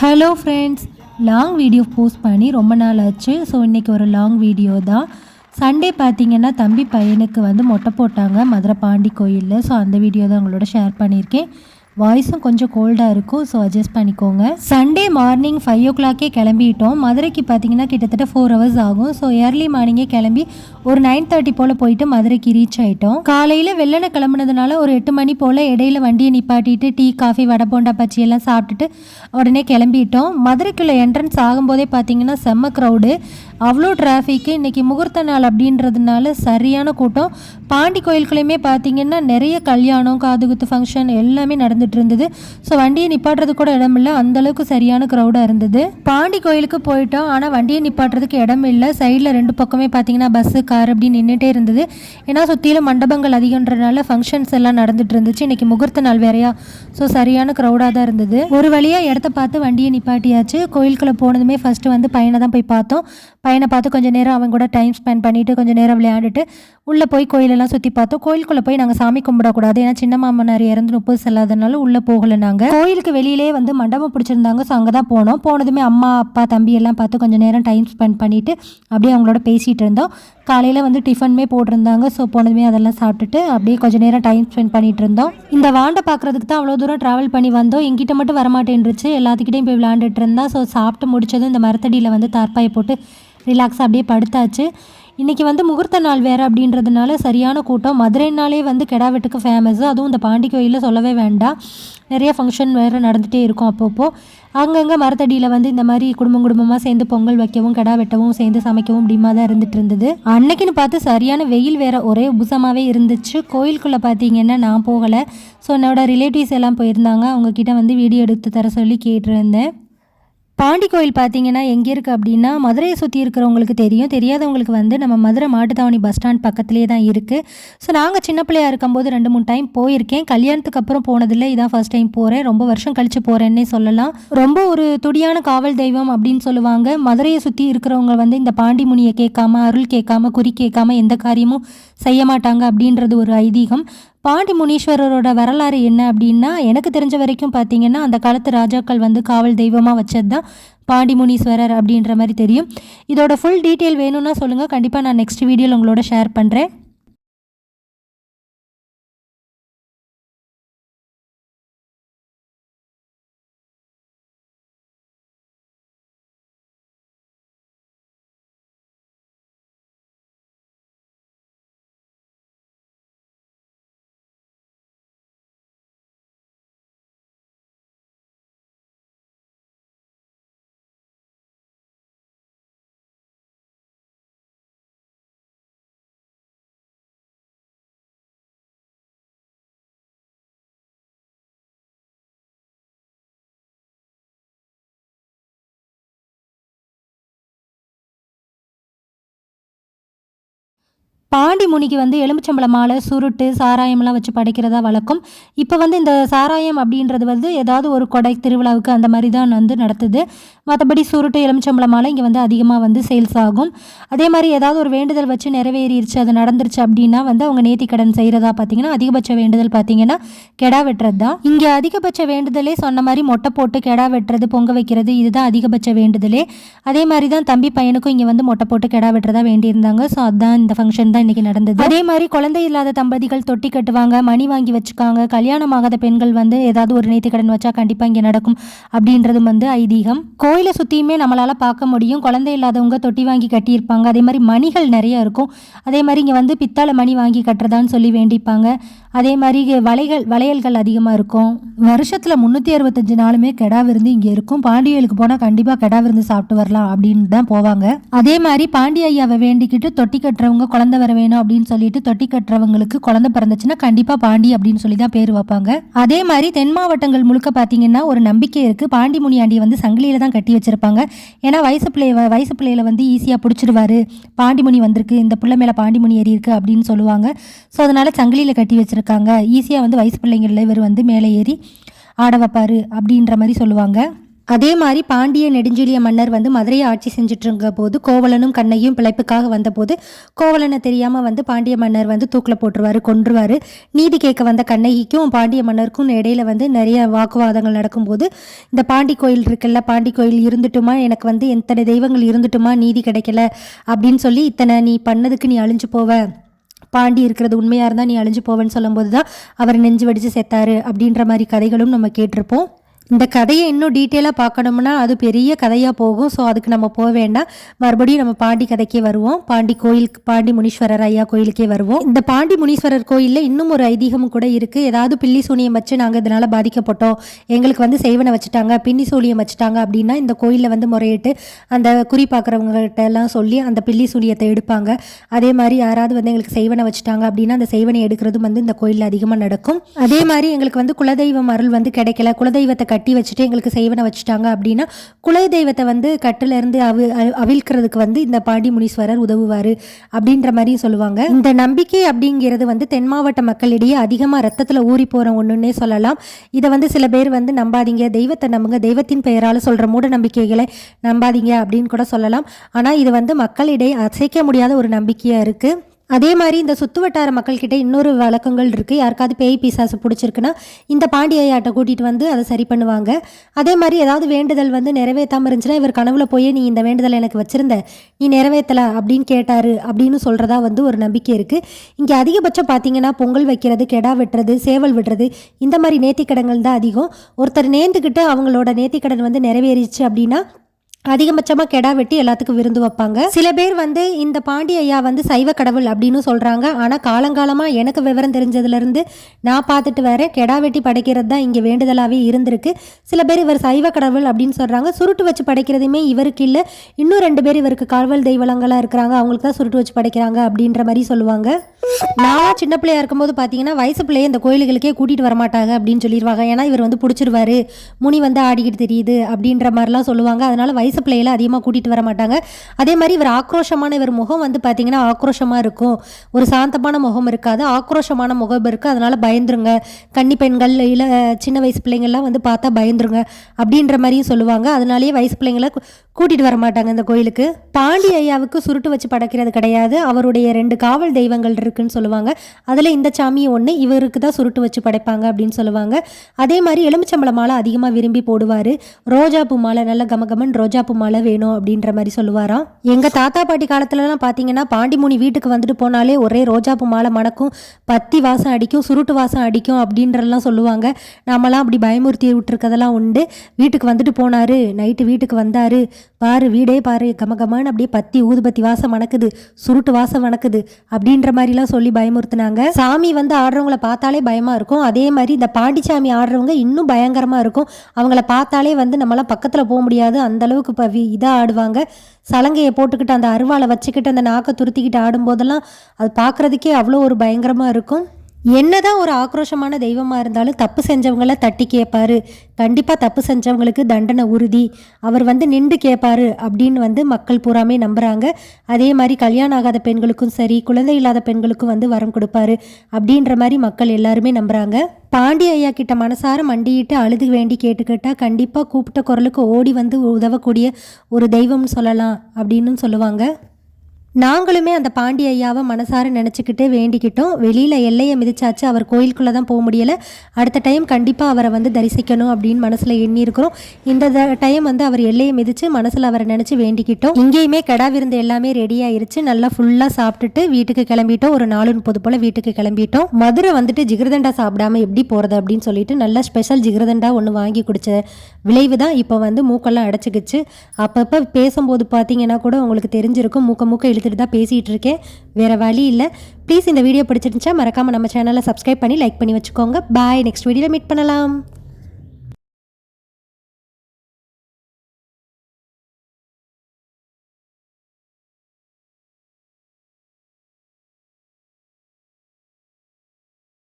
Hello friends long video post பண்ணி ரொம்ப நாள் ஆச்சு. ஸோ இன்றைக்கி ஒரு லாங் வீடியோ தான். சண்டே பார்த்தீங்கன்னா தம்பி பையனுக்கு வந்து மொட்டை போட்டாங்க மதுரை பாண்டி கோயிலில். ஸோ அந்த வீடியோ தான் உங்களோட ஷேர் பண்ணியிருக்கேன். வாய்ஸும் கொஞ்சம் கோல்டாக இருக்கும் ஸோ அட்ஜஸ்ட் பண்ணிக்கோங்க. சண்டே மார்னிங் ஃபைவ் ஓ கிளாக்கே கிளம்பிட்டோம். மதுரைக்கு பார்த்தீங்கன்னா கிட்டத்தட்ட ஃபோர் ஹவர்ஸ் ஆகும். ஸோ ஏர்லி மார்னிங்கே கிளம்பி ஒரு நைன் தேர்ட்டி போல் போயிட்டு மதுரைக்கு ரீச் ஆகிட்டோம் காலையில் வெள்ளனை கிளம்புனதுனால ஒரு எட்டு மணி போல் இடையில வண்டியை நிப்பாட்டிட்டு டீ காஃபி வடை போண்டா பச்சி எல்லாம் சாப்பிட்டுட்டு உடனே கிளம்பிட்டோம். மதுரைக்குள்ளே என்ட்ரன்ஸ் ஆகும்போதே பார்த்தீங்கன்னா செம்ம க்ரௌடு அவ்வளோ டிராஃபிக்கு இன்றைக்கி முகூர்த்த நாள் அப்படின்றதுனால சரியான கூட்டம். பாண்டி கோயிலுக்குள்ளேயுமே பார்த்தீங்கன்னா நிறைய கல்யாணம் காதுகுத்து ஃபங்க்ஷன் எல்லாமே நடந்து நடந்துட்டு இருந்தது. ஸோ வண்டியை நிப்பாட்டுறது கூட இடம் இல்லை அந்தளவுக்கு சரியான க்ரௌடாக இருந்தது. பாண்டி கோயிலுக்கு போயிட்டோம். ஆனால் வண்டியை நிப்பாட்டுறதுக்கு இடம் இல்லை. சைடில் ரெண்டு பக்கமே பார்த்தீங்கன்னா பஸ்ஸு கார் அப்படின்னு நின்றுட்டே இருந்தது. ஏன்னா சுற்றிலும் மண்டபங்கள் அதிகன்றனால ஃபங்க்ஷன்ஸ் எல்லாம் நடந்துட்டு இருந்துச்சு. இன்றைக்கி முகூர்த்த நாள் வேறையா. ஸோ சரியான க்ரௌடாக தான் இருந்தது. ஒரு வழியாக இடத்த பார்த்து வண்டியை நிப்பாட்டியாச்சு. கோயிலுக்குள்ளே போனதுமே ஃபஸ்ட்டு வந்து பையனை தான் போய் பார்த்தோம். பையனை பார்த்து கொஞ்சம் நேரம் அவன் கூட டைம் ஸ்பெண்ட் பண்ணிவிட்டு கொஞ்சம் நேரம் விளையாண்டுட்டு உள்ளே போய் கோயிலெல்லாம் சுற்றி பார்த்தோம். கோயிலுக்குள்ளே போய் நாங்கள் சாமி கும்பிடக்கூடாது. ஏன்னா சின்ன மாமனார் இறந்து முப்பது செல்லாதனால உள்ளே போகலை நாங்கள் கோயிலுக்கு வெளியிலே வந்து மண்டபம் பிடிச்சிருந்தாங்க. ஸோ அங்கே தான் போனோம். போனதுமே அம்மா அப்பா தம்பி எல்லாம் பார்த்து கொஞ்சம் நேரம் டைம் ஸ்பெண்ட் பண்ணிவிட்டு அப்படியே அவங்களோட பேசிகிட்டு இருந்தோம். காலையில் வந்து டிஃபனுமே போட்டிருந்தாங்க. ஸோ போனதுமே அதெல்லாம் சாப்பிட்டுட்டு அப்படியே கொஞ்சம் நேரம் டைம் ஸ்பெண்ட் பண்ணிட்டு இருந்தோம். இந்த வாண்டை பார்க்குறதுக்கு தான் அவ்வளோ தூரம் ட்ராவல் பண்ணி வந்தோம். எங்கிட்ட மட்டும் வரமாட்டேன்ருச்சு. எல்லாத்துக்கிட்டையும் போய் விளையாண்டுட்டு இருந்தா ஸோ சாப்பிட்டு முடிச்சதும் இந்த மரத்தடியில் வந்து தார்ப்பாயை போட்டு ரிலாக்ஸாக அப்படியே படுத்தாச்சு. இன்றைக்கி வந்து முகூர்த்த நாள் வேறு அப்படின்றதுனால சரியான கூட்டம். மதுரைனாலே வந்து கெடா வெட்டுக்கு ஃபேமஸ் அதுவும் இந்த பாண்டி கோயிலில் சொல்லவே வேண்டாம். நிறைய ஃபங்க்ஷன் வேறு நடந்துகிட்டே இருக்கும் அப்பப்போ. அங்கங்கே மரத்தடியில் வந்து இந்த மாதிரி குடும்பம் குடும்பமாக சேர்ந்து பொங்கல் வைக்கவும் கெடா வெட்டவும் சேர்ந்து சமைக்கவும் இப்படிமா தான் இருந்துட்டு இருந்தது. அன்னைக்குன்னு பார்த்து சரியான வெயில் வேறு ஒரே உபசமாகவே இருந்துச்சு. கோயிலுக்குள்ளே பார்த்தீங்கன்னா நான் போகலை. ஸோ என்னோட ரிலேட்டிவ்ஸ் எல்லாம் போயிருந்தாங்க. அவங்கக்கிட்ட வந்து வீடியோ எடுத்து தர சொல்லி கேட்டிருந்தேன். பாண்டி கோயில் பார்த்தீங்கன்னா எங்கே இருக்குது அப்படின்னா மதுரையை சுற்றி இருக்கிறவங்களுக்கு தெரியும். தெரியாதவங்களுக்கு வந்து நம்ம மதுரை மாட்டுத்தாவணி பஸ் ஸ்டாண்ட் பக்கத்துலேயே தான் இருக்குது ஸோ நாங்கள் சின்ன பிள்ளையா இருக்கும்போது ரெண்டு மூணு டைம் போயிருக்கேன். கல்யாணத்துக்கு அப்புறம் போனதில்லை. இதான் ஃபர்ஸ்ட் டைம் போகிறேன் ரொம்ப வருஷம் கழித்து போகிறேன்னே சொல்லலாம். ரொம்ப ஒரு துடியான காவல் தெய்வம் அப்படின்னு சொல்லுவாங்க. மதுரையை சுற்றி இருக்கிறவங்க வந்து இந்த பாண்டி முனியை கேட்காம அருள் கேட்காம குறி கேட்காம எந்த காரியமும் செய்ய மாட்டாங்க அப்படின்றது ஒரு ஐதீகம். பாண்டி முனீஸ்வரரோட வரலாறு என்ன அப்படின்னா எனக்கு தெரிஞ்ச வரைக்கும் பார்த்தீங்கன்னா அந்த காலத்து ராஜாக்கள் வந்து காவல் தெய்வமாக வச்சது தான் பாண்டி முனீஸ்வரர் அப்படின்ற மாதிரி தெரியும். இதோட ஃபுல் டீட்டெயில் வேணும்னா சொல்லுங்கள் கண்டிப்பாக நான் நெக்ஸ்ட் வீடியோவில் உங்களோட ஷேர் பண்ணுறேன் பாண்டி முனிக்கு வந்து எலுமிச்சம்பழ மாலை சுருட்டு சாராயம்லாம் வச்சு படைக்கிறதா வழக்கம். இப்போ வந்து இந்த சாராயம் அப்படின்றது வந்து ஏதாவது ஒரு கொடை திருவிழாவுக்கு அந்த மாதிரி தான் வந்து நடத்துது. மற்றபடி சுருட்டு எலுமிச்சம்பழ மாலை இங்கே வந்து அதிகமாக வந்து சேல்ஸ் ஆகும். அதே மாதிரி ஏதாவது ஒரு வேண்டுதல் வச்சு நிறைவேறிடுச்சு அது நடந்துருச்சு அப்படின்னா வந்து அவங்க நேத்தி கடன் செய்கிறதா பார்த்தீங்கன்னா அதிகபட்ச வேண்டுதல் பார்த்தீங்கன்னா கெடா வெட்டுறது தான். இங்கே அதிகபட்ச வேண்டுதலே சொன்ன மாதிரி மொட்டை போட்டு கெடா வெட்டுறது பொங்க வைக்கிறது இதுதான் அதிகபட்ச வேண்டுதலே. அதே மாதிரி தான் தம்பி பையனுக்கும் இங்கே வந்து மொட்டை போட்டு கெடா வெட்டுறதா வேண்டியிருந்தாங்க. ஸோ அதுதான் இந்த ஃபங்க்ஷன் தான் தான் இன்னைக்கு நடந்தது. அதே மாதிரி குழந்தை இல்லாத தம்பதிகள் தொட்டி கட்டுவாங்க மணி வாங்கி வச்சுக்காங்க கல்யாணம் ஆகாத பெண்கள் வந்து ஏதாவது ஒரு நேர்த்தி கடன் வச்சா கண்டிப்பா இங்க நடக்கும் அப்படின்றதும் வந்து ஐதீகம். கோயிலை சுத்தியுமே நம்மளால பார்க்க முடியும். குழந்தை இல்லாதவங்க தொட்டி வாங்கி கட்டியிருப்பாங்க. அதே மாதிரி மணிகள் நிறைய இருக்கும். அதே மாதிரி இங்க வந்து பித்தாளை மணி வாங்கி கட்டுறதான்னு சொல்லி வேண்டிப்பாங்க. அதே மாதிரி வளைகள் வளையல்கள் அதிகமாக இருக்கும். வருஷத்தில் முந்நூற்றி அறுபத்தஞ்சு நாளுமே கெடா விருந்து இங்கே இருக்கும். பாண்டியலுக்கு போனால் கண்டிப்பாக கெடா விருந்து சாப்பிட்டு வரலாம் அப்படின்னு தான் போவாங்க. அதே மாதிரி பாண்டிய ஐயாவை வேண்டிக்கிட்டு தொட்டி கட்டுறவங்க குழந்தை வர வேணும் அப்படின்னு சொல்லிட்டு தொட்டி கட்டுறவங்களுக்கு குழந்தை பிறந்துச்சுன்னா கண்டிப்பாக பாண்டி அப்படின்னு சொல்லி தான் பேர் வைப்பாங்க. அதே மாதிரி தென் மாவட்டங்கள் முழுக்க பார்த்தீங்கன்னா ஒரு நம்பிக்கை இருக்குது பாண்டி முனியாண்டி வந்து சங்கிலியில் தான் கட்டி வச்சிருப்பாங்க. ஏன்னா வயசு பிள்ளைய வயசு பிள்ளையில வந்து ஈஸியாக பிடிச்சிருவாரு. பாண்டிமுனி வந்திருக்கு இந்த பிள்ளை மேலே பாண்டிமுனி ஏறி இருக்கு அப்படின்னு சொல்லுவாங்க. ஸோ அதனால் சங்கிலியில் கட்டி வச்சிருக்காங்க. வச்சுருக்காங்க ஈஸியாக வந்து வயசு பிள்ளைங்களில் இவர் வந்து மேலே ஏறி ஆட வைப்பார் அப்படின்ற மாதிரி சொல்லுவாங்க. அதே மாதிரி பாண்டிய நெடுஞ்செழிய மன்னர் வந்து மதுரையை ஆட்சி செஞ்சுட்டு இருந்த போது கோவலனும் கண்ணையும் பிழைப்புக்காக வந்தபோது கோவலனை தெரியாமல் வந்து பாண்டிய மன்னர் வந்து தூக்கில் போட்டுருவார் கொன்றுவார். நீதி கேட்க வந்த கண்ணகிக்கும் பாண்டிய மன்னருக்கும் இடையில வந்து நிறைய வாக்குவாதங்கள் நடக்கும்போது இந்த பாண்டி கோயில் இருக்குல்ல பாண்டி கோயில் இருந்துட்டுமா எனக்கு வந்து எத்தனை தெய்வங்கள் இருந்துட்டுமா நீதி கிடைக்கல அப்படின்னு சொல்லி இத்தனை நீ பண்ணதுக்கு நீ அழிஞ்சு போவ. பாண்டி இருக்கிறது உண்மையாக இருந்தால் நீ அழிஞ்சு போவேன்னு சொல்லும்போது தான் அவர் நெஞ்சு வடித்து செத்தாரு அப்படின்ற மாதிரி கதைகளும் நம்ம கேட்டிருப்போம். இந்த கதையை இன்னும் டீட்டெயிலாக பார்க்கணும்னா அது பெரிய கதையாக போகும். ஸோ அதுக்கு நம்ம போக வேண்டாம். மறுபடியும் நம்ம பாண்டி கதைக்கே வருவோம். பாண்டி கோயில் பாண்டி முனீஸ்வரர் ஐயா கோயிலுக்கே வருவோம். இந்த பாண்டி முனீஸ்வரர் கோயிலில் இன்னும் ஒரு ஐதீகம் கூட இருக்குது ஏதாவது பில்லி சூனியம் வச்சு நாங்கள் இதனால் பாதிக்கப்பட்டோம். எங்களுக்கு வந்து செய்வனை வச்சுட்டாங்க பின்னி சூனியம் வச்சுட்டாங்க அப்படின்னா இந்த கோயிலில் வந்து முறையிட்டு அந்த குறி பார்க்குறவங்ககிட்ட எல்லாம் சொல்லி அந்த பில்லி சூனியத்தை எடுப்பாங்க. அதே மாதிரி யாராவது வந்து எங்களுக்கு செய்வனை வச்சுட்டாங்க அப்படின்னா அந்த செய்வனை எடுக்கிறதும் வந்து இந்த கோயிலில் அதிகமாக நடக்கும். அதே மாதிரி எங்களுக்கு வந்து குலதெய்வம் அருள் வந்து கிடைக்கல. குலதெய்வத்தை கட்டி வச்சுட்டு எங்களுக்கு செய்வனை வச்சுட்டாங்க அப்படின்னா குலை தெய்வத்தை வந்து கட்டிலேருந்து அவி அவிழ்க்கிறதுக்கு வந்து இந்த பாண்டி முனீஸ்வரர் உதவுவார் அப்படின்ற மாதிரியும் சொல்லுவாங்க. இந்த நம்பிக்கை அப்படிங்கிறது வந்து தென் மாவட்ட மக்களிடையே அதிகமாக ரத்தத்தில் ஊறி போகிற ஒன்றுன்னே சொல்லலாம். இதை வந்து சில பேர் வந்து நம்பாதீங்க. தெய்வத்தை நம்புங்க. தெய்வத்தின் பெயரால் சொல்கிற மூட நம்பிக்கைகளை நம்பாதீங்க அப்படின்னு கூட சொல்லலாம். ஆனால் இது வந்து மக்களிடையே அசைக்க முடியாத ஒரு நம்பிக்கையாக இருக்குது அதே மாதிரி இந்த சுத்து வட்டார மக்கள்கிட்ட இன்னொரு வழக்கங்கள் இருக்குது யாருக்காவது பேய் பிசாசு பிடிச்சிருக்குன்னா இந்த பாண்டியாட்ட கூட்டிகிட்டு வந்து அதை சரி பண்ணுவாங்க. அதே மாதிரி ஏதாவது வேண்டுதல் வந்து நிறைவேற்றாமல் இருந்துச்சுன்னா இவர் கனவுல போய் நீ இந்த வேண்டுதல் எனக்கு வச்சுருந்த நீ நிறைவேற்றலை அப்படின்னு கேட்டார் அப்படின்னு சொல்கிறதா வந்து ஒரு நம்பிக்கை இருக்குது இங்கே அதிகபட்சம் பார்த்தீங்கன்னா பொங்கல் வைக்கிறது கெடா வெட்டுறது சேவல் விடுறது இந்த மாதிரி நேர்த்திக்கடன்கள் தான் அதிகம். ஒருத்தர் நேர்ந்துக்கிட்டு அவங்களோட நேர்த்திக்கடன் வந்து நிறைவேறிச்சு அப்படின்னா அதிகபட்சமாக கெடா வெட்டி எல்லாத்துக்கும் விருந்து வைப்பாங்க. சில பேர் வந்து இந்த பாண்டி ஐயா வந்து சைவ கடவுள் அப்படின்னு சொல்கிறாங்க ஆனால் காலங்காலமாக எனக்கு விவரம் தெரிஞ்சதுலேருந்து நான் பார்த்துட்டு வேற கெடா வெட்டி படைக்கிறது தான் இங்கே வேண்டுதலாகவே இருந்திருக்கு. சில பேர் இவர் சைவ கடவுள் அப்படின்னு சொல்கிறாங்க சுருட்டு வச்சு படைக்கிறதுமே இவருக்கு இல்லை. இன்னும் ரெண்டு பேர் இவருக்கு காவல் தெய்வலங்களாக இருக்கிறாங்க. அவங்களுக்கு தான் சுருட்டு வச்சு படைக்கிறாங்க அப்படின்ற மாதிரி சொல்லுவாங்க. நான் சின்ன பிள்ளையா இருக்கும்போது பார்த்தீங்கன்னா வயசு பிள்ளைய இந்த கோயில்களுக்கே கூட்டிகிட்டு வரமாட்டாங்க அப்படின்னு சொல்லிடுவாங்க ஏன்னா இவர் வந்து பிடிச்சிருவாரு. முனி வந்து ஆடிக்கிட்டு தெரியுது அப்படின்ற மாதிரிலாம் சொல்லுவாங்க. அதனால் வயசு வயசு பிள்ளைகளை அதிகமாக கூட்டிகிட்டு வர மாட்டாங்க. அதே மாதிரி இவர் ஆக்ரோஷமான இவர் முகம் வந்து பார்த்திங்கன்னா ஆக்ரோஷமாக இருக்கும். ஒரு சாந்தமான முகம் இருக்காது. ஆக்ரோஷமான முகம் இருக்குது அதனால் பயந்துருங்க. கன்னி பெண்கள் இல்லை சின்ன வயசு பிள்ளைங்கள்லாம் வந்து பார்த்தா பயந்துருங்க அப்படின்ற மாதிரியும் சொல்லுவாங்க. அதனாலேயே வயசு பிள்ளைங்களை கூட்டிகிட்டு வர மாட்டாங்க இந்த கோயிலுக்கு. பாண்டி ஐயாவுக்கு சுருட்டு வச்சு படைக்கிறது கிடையாது. அவருடைய ரெண்டு காவல் தெய்வங்கள் இருக்குன்னு சொல்லுவாங்க. அதில் இந்த சாமி ஒன்று இவருக்கு தான் சுருட்டு வச்சு படைப்பாங்க அப்படின்னு சொல்லுவாங்க. அதே மாதிரி எலுமிச்சம்பள மாலை அதிகமாக விரும்பி போடுவார். ரோஜா பூ மாலை நல்ல கமகமன் ரோஜா ரோஜாப்பூ மாலை வேணும் அப்படின்ற மாதிரி சொல்லுவாராம் எங்கள் தாத்தா பாட்டி காலத்துலலாம் பார்த்தீங்கன்னா பாண்டிமுனி வீட்டுக்கு வந்துட்டு போனாலே ஒரே ரோஜாப்பு மாலை மணக்கும் பத்தி வாசம் அடிக்கும் சுருட்டு வாசம் அடிக்கும் அப்படின்றலாம் சொல்லுவாங்க. நாமெல்லாம் அப்படி பயமுறுத்தி விட்டுருக்கதெல்லாம் உண்டு. வீட்டுக்கு வந்துட்டு போனார் நைட்டு வீட்டுக்கு வந்தார். பாரு வீடே பாரு கமகமான அப்படியே பத்தி ஊதுபத்தி வாசம் மணக்குது சுருட்டு வாசம் மணக்குது அப்படின்ற மாதிரிலாம் சொல்லி பயமுறுத்துனாங்க. சாமி வந்து ஆடுறவங்கள பார்த்தாலே பயமாக இருக்கும். அதே மாதிரி இந்த பாண்டிச்சாமி ஆடுறவங்க இன்னும் பயங்கரமாக இருக்கும். அவங்கள பார்த்தாலே வந்து நம்மளாம் பக்கத்தில் போக முடியாது. அந்த நாக்கு பவி இதாக ஆடுவாங்க. சலங்கையை போட்டுக்கிட்டு அந்த அருவாளை வச்சுக்கிட்டு அந்த நாக்கை துருத்திக்கிட்டு ஆடும்போதெல்லாம் அது பார்க்குறதுக்கே அவ்வளோ ஒரு பயங்கரமாக இருக்கும். என்னதான் ஒரு ஆக்ரோஷமான தெய்வமாக இருந்தாலும் தப்பு செஞ்சவங்கள தட்டி கேட்பாரு கண்டிப்பாக தப்பு செஞ்சவங்களுக்கு தண்டனை உறுதி. அவர் வந்து நின்று கேட்பாரு அப்படின்னு வந்து மக்கள் பூராமே நம்புகிறாங்க அதே மாதிரி கல்யாணம் ஆகாத பெண்களுக்கும் சரி குழந்தை இல்லாத பெண்களுக்கும் வந்து வரம் கொடுப்பாரு அப்படின்ற மாதிரி மக்கள் எல்லாருமே நம்புகிறாங்க பாண்டி ஐயா கிட்ட மனசார மண்டியிட்டு அழுது வேண்டி கேட்டுக்கிட்டால் கண்டிப்பாக கூப்பிட்ட குரலுக்கு ஓடி வந்து உதவக்கூடிய ஒரு தெய்வம்னு சொல்லலாம் அப்படின்னு சொல்லுவாங்க. நாங்களுமே அந்த பாண்டி ஐயாவை மனசார நினச்சிக்கிட்டு வேண்டிக்கிட்டோம். வெளியில் எல்லையை மிதிச்சாச்சு அவர் கோயிலுக்குள்ளே தான் போக முடியலை. அடுத்த டைம் கண்டிப்பாக அவரை வந்து தரிசிக்கணும் அப்படின்னு மனசில் எண்ணியிருக்கிறோம். இந்த டைம் வந்து அவர் எல்லையை மிதித்து மனசில் அவரை நினச்சி வேண்டிக்கிட்டோம். இங்கேயுமே கடா விருந்து எல்லாமே ரெடி ஆயிருச்சு. நல்லா ஃபுல்லாக சாப்பிட்டுட்டு வீட்டுக்கு கிளம்பிட்டோம். ஒரு நாலு முப்பது போல் வீட்டுக்கு கிளம்பிட்டோம். மதுரை வந்துட்டு ஜிகிரதண்டா சாப்பிடாம எப்படி போகிறது அப்படின்னு சொல்லிட்டு நல்லா ஸ்பெஷல் ஜிகிரதண்டா ஒன்று வாங்கி குடிச்ச விளைவு தான் இப்போ வந்து மூக்கெல்லாம் அடைச்சிக்கிச்சு. அப்பப்போ பேசும்போது பார்த்தீங்கன்னா கூட உங்களுக்கு தெரிஞ்சிருக்கும். மூக்க மூக்க இழுத்துட்டு தான் பேசிகிட்டு இருக்கேன். வேறு வழி இல்லை. ப்ளீஸ் இந்த வீடியோ பிடிச்சிருந்துச்சா மறக்காமல் நம்ம சேனலை சப்ஸ்கிரைப் பண்ணி லைக் பண்ணி வச்சுக்கோங்க. பாய் நெக்ஸ்ட் வீடியோவில் மீட் பண்ணலாம்.